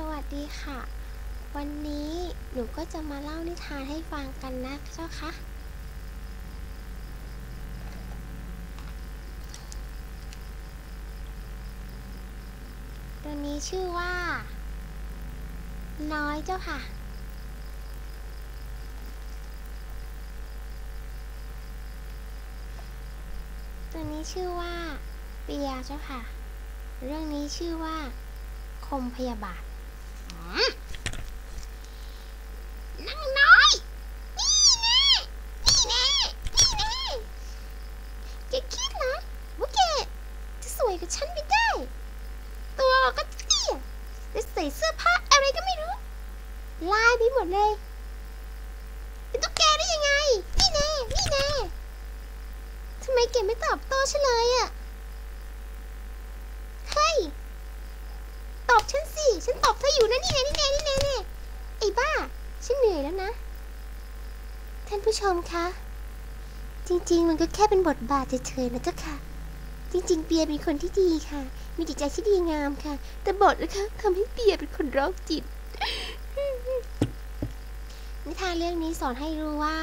สวัสดีค่ะ วันนี้หนูก็จะมาเล่านิทานให้ฟังกันนะเจ้าคะ ตัวนี้ชื่อว่า น้อยเจ้าค่ะ ตัวนี้ชื่อว่า เปียเจ้าค่ะ เรื่องนี้ชื่อว่าคมพยาบาท นั่งน้อย นี่แน่นี่แน่นี่แน่แกคิดเหรอว่าแกจะสวยกับฉันไม่ได้ ตัวก็เตี้ยและใส่เสื้อผ้าอะไรก็ไม่รู้ ลายไปหมดเลย เป็นตุ๊กแกได้ยังไง นี่แน่นี่แน่ทำไมแกไม่ตอบโต้ฉันเลยอะเฮ้ย ตอบ ฉันสิฉันตอบเธออยู่นะนี่แน่นี่แน่นี่แน่นี่ไอ้บ้า ฉันเหนื่อยแล้วนะ ท่านผู้ชมคะ จริง ๆ มันก็แค่เป็นบทบาทเฉยๆนะเจ้าค่ะ จริง ๆ เปียเป็นคนที่ดีค่ะ มีจิตใจที่ดีงามค่ะ แต่บทนะคะทำให้เปียเป็นคนโรคจิตนิทานเรื่องนี้สอนให้รู้ว่า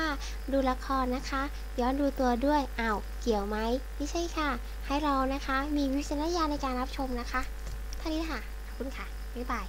ดูละครนะคะ ย้อนดูตัวด้วยอ้าวเกี่ยวไหมไม่ใช่ค่ะ ให้เรานะคะ มีวิจารณญาณในการรับชมนะคะเท่านี้ค่ะ ขอบคุณค่ะ บ๊ายบาย